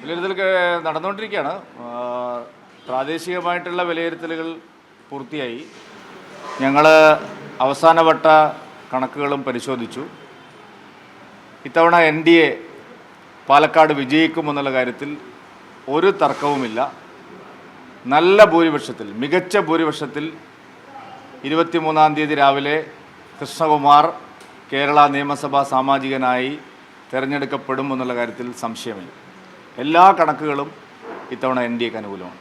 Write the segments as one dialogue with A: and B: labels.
A: വിലയിരുത്തൽ നടന്നുകൊണ്ടിരിക്കുകയാണ്. പ്രാദേശികമായിട്ടുള്ള വിലയിരുത്തലുകൾ പൂർത്തിയായി. ഞങ്ങൾ അവസാനവട്ട കണക്കുകളും പരിശോധിച്ചു. ഇത്തവണ എൻ ഡി എ പാലക്കാട് വിജയിക്കുമെന്നുള്ള കാര്യത്തിൽ ഒരു തർക്കവുമില്ല. നല്ല ഭൂരിപക്ഷത്തിൽ മികച്ച ഭൂരിപക്ഷത്തിൽ ഇരുപത്തിമൂന്നാം തീയതി രാവിലെ കൃഷ്ണകുമാർ കേരള നിയമസഭാ സാമാജികനായി തിരഞ്ഞെടുക്കപ്പെടും എന്നുള്ള കാര്യത്തിൽ സംശയമില്ല. എല്ലാ കണക്കുകളും ഇത്തവണ എൻ ഡി എക്ക് അനുകൂലമാണ്.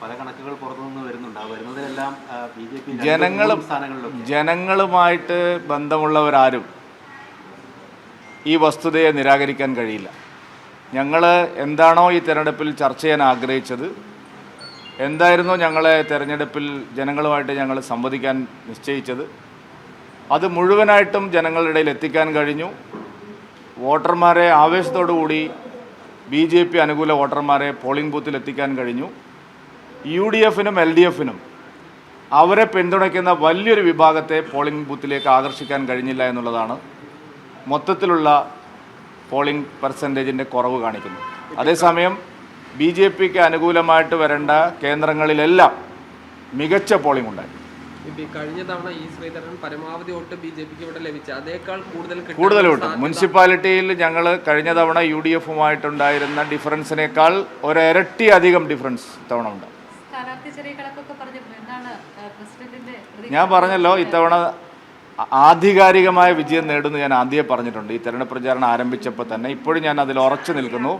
B: പല കണക്കുകൾ പുറത്തുനിന്ന് വരുന്നുണ്ട്. ആ വരുന്നതിലെല്ലാം ബി ജെ പി
A: ജനങ്ങളും ജനങ്ങളുമായിട്ട് ബന്ധമുള്ളവരാരും ഈ വസ്തുതയെ നിരാകരിക്കാൻ കഴിയില്ല. ഞങ്ങൾ എന്താണോ ഈ തെരഞ്ഞെടുപ്പിൽ ചർച്ച ചെയ്യാൻ ആഗ്രഹിച്ചത് എന്തായിരുന്നോ ഞങ്ങളെ തെരഞ്ഞെടുപ്പിൽ ജനങ്ങളുമായിട്ട് ഞങ്ങൾ സംവദിക്കാൻ നിശ്ചയിച്ചത് അത് മുഴുവനായിട്ടും ജനങ്ങളുടെ ഇടയിൽ എത്തിക്കാൻ കഴിഞ്ഞു. വോട്ടർമാരെ ആവേശത്തോടു കൂടി ബി ജെ പി അനുകൂല വോട്ടർമാരെ പോളിംഗ് ബൂത്തിൽ എത്തിക്കാൻ കഴിഞ്ഞു. യു ഡി എഫിനും എൽ ഡി എഫിനും അവരെ പിന്തുണയ്ക്കുന്ന വലിയൊരു വിഭാഗത്തെ പോളിംഗ് ബൂത്തിലേക്ക് ആകർഷിക്കാൻ കഴിഞ്ഞില്ല എന്നുള്ളതാണ് മൊത്തത്തിലുള്ള പോളിംഗ് പെർസെന്റേജിന്റെ കുറവ് കാണിക്കുന്നത്. അതേസമയം ബി ജെ പിക്ക് അനുകൂലമായിട്ട് വരേണ്ട കേന്ദ്രങ്ങളിലെല്ലാം മികച്ച പോളിംഗ് ഉണ്ടായി
C: ഇപ്പൊ കഴിഞ്ഞ തവണ ഈ ശ്രീധരൻ പരമാവധി വോട്ട് ബി ജെ പിക്ക് ഇവിടെ ലഭിച്ച. അതേക്കാൾ കൂടുതൽ
A: കൂടുതൽ കിട്ടും. മുനിസിപ്പാലിറ്റിയിൽ ഞങ്ങൾ കഴിഞ്ഞ തവണ യു ഡി എഫുമായിട്ടുണ്ടായിരുന്ന ഡിഫറൻസിനേക്കാൾ ഒരിരട്ടി അധികം ഡിഫറൻസ് തവണ ഉണ്ട്. ഞാൻ പറഞ്ഞല്ലോ ഇത്തവണ ആധികാരികമായ വിജയം നേടുന്നു ഞാൻ ആദ്യമേ പറഞ്ഞിട്ടുണ്ട്. ഈ തെരഞ്ഞെടുപ്പ് പ്രചാരണം ആരംഭിച്ചപ്പോൾ തന്നെ ഇപ്പോഴും ഞാൻ അതിൽ ഉറച്ചു നിൽക്കുന്നു.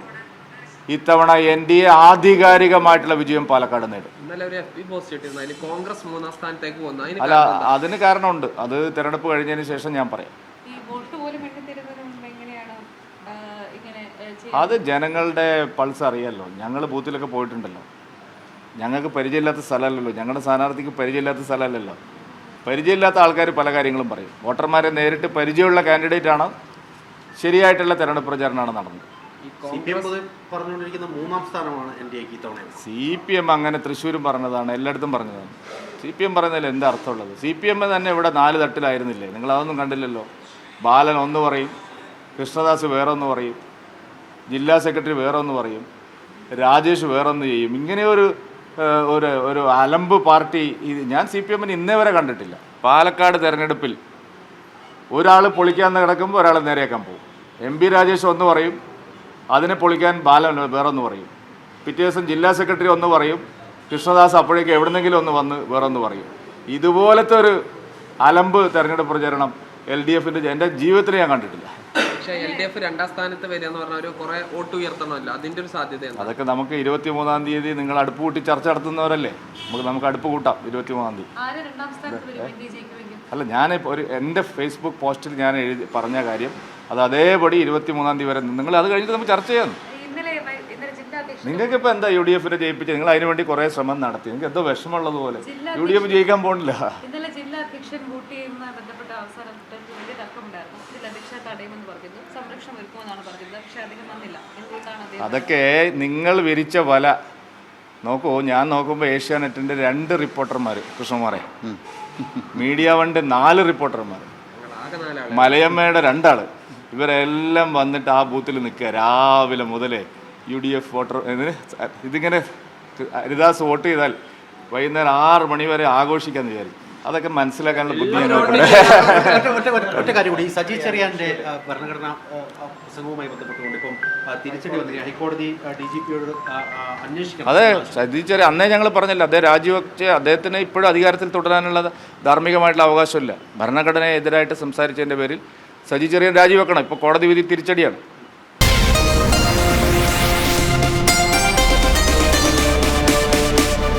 A: ഇത്തവണ എൻ ഡി എ ആധികാരികമായിട്ടുള്ള വിജയം പാലക്കാട് നേടും.
C: ഇന്നലെ ഒരു എഫ് പി പോസ്റ്റ് ഇട്ടിരുന്നു. കോൺഗ്രസ് മൂന്നാം സ്ഥാനത്തേക്ക് വന്നു. അതിന്
A: അല്ല അതിന് കാരണമുണ്ട്. അത് തെരഞ്ഞെടുപ്പ് കഴിഞ്ഞതിന് ശേഷം ഞാൻ പറയാം. അത് ജനങ്ങളുടെ പൾസ് അറിയാമല്ലോ ഞങ്ങൾ ബൂത്തിലൊക്കെ പോയിട്ടുണ്ടല്ലോ. ഞങ്ങൾക്ക് പരിചയമില്ലാത്ത സ്ഥലമല്ലല്ലോ. ഞങ്ങളുടെ സ്ഥാനാർത്ഥിക്ക് പരിചയമില്ലാത്ത സ്ഥലമല്ലല്ലോ. പരിചയമില്ലാത്ത ആൾക്കാർ പല കാര്യങ്ങളും പറയും. വോട്ടർമാരെ നേരിട്ട് പരിചയമുള്ള കാൻഡിഡേറ്റാണ് ശരിയായിട്ടുള്ള തെരഞ്ഞെടുപ്പ് പ്രചാരണമാണ് നടന്നത്.
B: സി പി എം പറഞ്ഞുകൊണ്ടിരിക്കുന്ന മൂന്നാം സ്ഥാനമാണ് എൻ ഡി എക്ക് ഇത്തവണ
A: സി പി എം അങ്ങനെ തൃശ്ശൂരും പറഞ്ഞതാണ് എല്ലായിടത്തും പറഞ്ഞതാണ്. സി പി എം പറയുന്നതിൽ എന്താ അർത്ഥമുള്ളത്? സി പി എം തന്നെ ഇവിടെ നാല് തട്ടിലായിരുന്നില്ലേ? നിങ്ങൾ അതൊന്നും കണ്ടില്ലല്ലോ. ബാലൻ ഒന്ന് പറയും കൃഷ്ണദാസ് വേറൊന്ന് പറയും ജില്ലാ സെക്രട്ടറി വേറൊന്ന് പറയും രാജേഷ് വേറൊന്ന് ചെയ്യും. ഇങ്ങനെ ഒരു ഒരു ഒരു അലമ്പ് പാർട്ടി ഇത് ഞാൻ സി പി എമ്മിന് ഇന്നേ വരെ കണ്ടിട്ടില്ല. പാലക്കാട് തെരഞ്ഞെടുപ്പിൽ ഒരാൾ പൊളിക്കാൻ കിടക്കുമ്പോൾ ഒരാൾ നേരെയാക്കാൻ പോകും. എം പി രാജേഷ് ഒന്ന് പറയും അതിനെ പൊളിക്കാൻ ബാലൻ വേറൊന്ന് പറയും. പിറ്റേ ദിവസം ജില്ലാ സെക്രട്ടറി ഒന്ന് പറയും കൃഷ്ണദാസ് അപ്പോഴേക്ക് എവിടെന്നെങ്കിലും ഒന്ന് വന്ന് വേറൊന്ന് പറയും. ഇതുപോലത്തെ ഒരു അലമ്പ് തെരഞ്ഞെടുപ്പ് പ്രചരണം എൽ ഡി എഫിന്റെ എന്റെ ജീവിതത്തിൽ ഞാൻ കണ്ടിട്ടില്ല.
C: പക്ഷേ എൽ ഡി എഫ് രണ്ടാം സ്ഥാനത്ത് വരിക എന്ന് പറഞ്ഞാൽ ഒരു കുറേ വോട്ട് ഉയർത്തണമല്ലോ. ഒരു
A: അതൊക്കെ നമുക്ക് ഇരുപത്തി മൂന്നാം തീയതി നിങ്ങൾ അടുപ്പ് കൂട്ടി ചർച്ച നടത്തുന്നവരല്ലേ? നമുക്ക് നമുക്ക് അടുപ്പ് കൂട്ടാം ഇരുപത്തി മൂന്നാം തീയതി അല്ല ഞാൻ ഒരു എന്റെ ഫേസ്ബുക്ക് പോസ്റ്റിൽ ഞാൻ എഴുതി പറഞ്ഞ കാര്യം അത് അതേപടി ഇരുപത്തി മൂന്നാം തീയതി വരെ നിങ്ങൾ അത് കഴിഞ്ഞിട്ട് നമുക്ക് ചർച്ച ചെയ്യാം.
D: ഇന്നലെ ഇന്നലെ ജില്ലാ അധ്യക്ഷൻ
A: നിങ്ങൾക്ക് ഇപ്പോൾ എന്താ യു ഡി എഫിനെ ജയിപ്പിച്ചത്? നിങ്ങൾ അതിനു വേണ്ടി കുറേ ശ്രമം നടത്തി. നിങ്ങൾക്ക് എന്തോ വിഷമമുള്ളത് പോലെ
D: ജില്ലാ
A: യു ഡി എഫ് ജയിക്കാൻ പോണില്ല.
D: ഇന്നലെ ജില്ലാ അധ്യക്ഷൻ ബന്ധപ്പെട്ട അവസാനം വലിയ തർക്കമുണ്ടായിരുന്നു ജില്ലാ അധ്യക്ഷനെ തടയുമെന്ന് പറഞ്ഞിരുന്നു. സംരക്ഷണം ഒരുക്കുമെന്നാണ് പറഞ്ഞത് പക്ഷേ അദ്ദേഹം വന്നില്ല. എന്തുകൊണ്ടാണ്
A: അതൊക്കെ നിങ്ങൾ വിരിച്ച വല. നോക്കൂ ഞാൻ നോക്കുമ്പോൾ ഏഷ്യാനെറ്റിന്റെ രണ്ട് റിപ്പോർട്ടർമാർ കൃഷ്ണകുമാറെ. മീഡിയ വണ്ട് നാല് റിപ്പോർട്ടർമാർ മലയമ്മയുടെ രണ്ടാൾ. ഇവരെല്ലാം വന്നിട്ട് ആ ബൂത്തിൽ നിൽക്കുക. രാവിലെ മുതലേ യു ഡി എഫ് വോട്ടർ ഇതിങ്ങനെ ഹരിദാസ് വോട്ട് ചെയ്താൽ വൈകുന്നേരം ആറ് മണി വരെ ആഘോഷിക്കാന്ന് വിചാരിക്കും. അതൊക്കെ മനസ്സിലാക്കാനുള്ള ബുദ്ധി
B: ഒറ്റ കാര്യം കൂടി. സജി ചെറിയാന്റെ ഭരണഘടനാ പ്രസംഗവുമായി ബന്ധപ്പെട്ടുകൊണ്ട് ഇപ്പം തിരിച്ചടി വന്നിരിക്കുകയാണ് ഹൈക്കോടതി ഡി ജി പിയോട് അന്വേഷിക്കണം.
A: അതെ ശ്രദ്ധിച്ചാൽ അന്നേ ഞങ്ങൾ പറഞ്ഞില്ല അദ്ദേഹം രാജിവെച്ച് അദ്ദേഹത്തിന് ഇപ്പോഴും അധികാരത്തിൽ തുടരാനുള്ള ധാർമ്മികമായിട്ടുള്ള അവകാശമില്ല. ഭരണഘടനയെതിരായിട്ട് സംസാരിച്ചതിന്റെ പേരിൽ സജി ചെറിയൻ രാജിവെക്കണം. ഇപ്പോൾ കോടതി വിധി തിരിച്ചടിയാണ്.